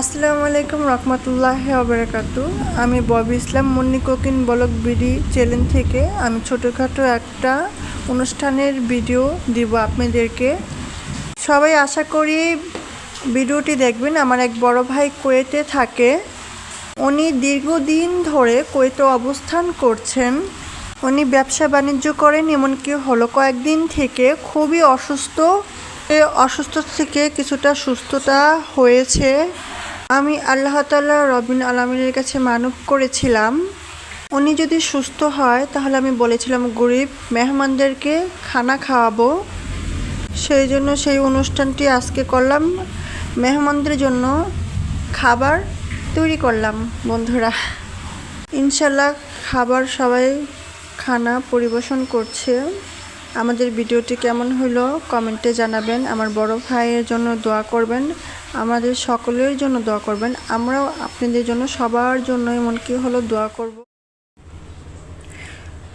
আসসালামু আলাইকুম রহমতুল্লাহ অবরাকাতু আমি Bobby Islam Munni cooking vlog BD channel থেকে আমি ছোটোখাটো একটা অনুষ্ঠানের ভিডিও দিব আপনাদেরকে। সবাই আশা করি ভিডিওটি দেখবেন। আমার এক বড় ভাই কুয়েতে থাকে। উনি দীর্ঘদিন ধরে কুয়েতে অবস্থান করছেন। উনি ব্যবসা বাণিজ্য করেন, এমনকি হলো কয়েকদিন থেকে খুবই অসুস্থ। অসুস্থ থেকে কিছুটা সুস্থতা হয়েছে। আমি আল্লাহ তাল্লাহ রবিন আলমিনের কাছে মানব করেছিলাম। উনি যদি সুস্থ হয়, তাহলে আমি বলেছিলাম, গরিব মেহমানদেরকে খানা খাওয়াবো। সেই জন্য সেই অনুষ্ঠানটি আজকে করলাম। মেহমানদের জন্য খাবার তৈরি করলাম, বন্ধুরা। ইনশাল্লাহ খাবার সবাই খানা পরিবেশন করছে। আমাদের ভিডিওটি কেমন হলো কমেন্টে জানাবেন। আমার বড় ভাইয়ের জন্য দোয়া করবেন, আমাদের সকলের জন্য দোয়া করবেন। আমরাও আপনাদের জন্য সবার জন্য এমনকি হলো দোয়া করব।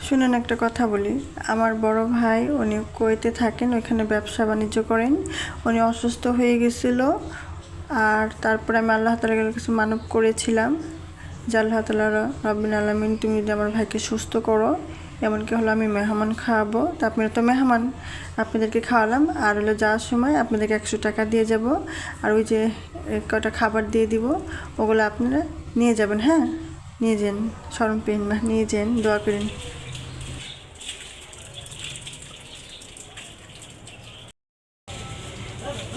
শুনেন একটা কথা বলি, আমার বড় ভাই উনি কুয়েতে থাকেন, ওইখানে ব্যবসা বাণিজ্য করেন। উনি অসুস্থ হয়ে গেছিল আর তারপরে আমি আল্লাহ তালার কিছু মানব করেছিলাম। যে আল্লাহ তালা রবিন আলমিন তুমি যদি আমার ভাইকে সুস্থ করো এমনকি হলো আমি মেহমান খাওয়াবো তা আপনারা তো মেহমান। আপনাদেরকে খাওয়ালাম, আর হলো যাওয়ার সময় আপনাদেরকে একশো টাকা দিয়ে যাব, আর ওই যে কটা খাবার দিয়ে দিব, ওগুলো আপনারা নিয়ে যাবেন হ্যাঁ? নিয়ে যান স্মরণ পেন না, নিয়ে যান, দোয়া করেন।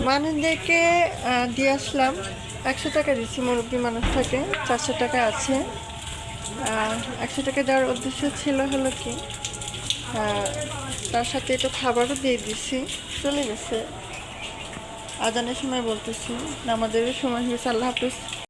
মানুষদেরকে দিয়ে আসলাম। একশো টাকা দিচ্ছি, মুরব্বী মানুষ থাকে, চারশো টাকা আছে। একশো টাকা দেওয়ার উদ্দেশ্য ছিল হলো কি তার সাথে একটু খাবারও দিয়ে দিছি, চলে গেছে। আজানের সময় বলতেছি আমাদের সময় হয়েছে, আল্লাহ হাফিজ।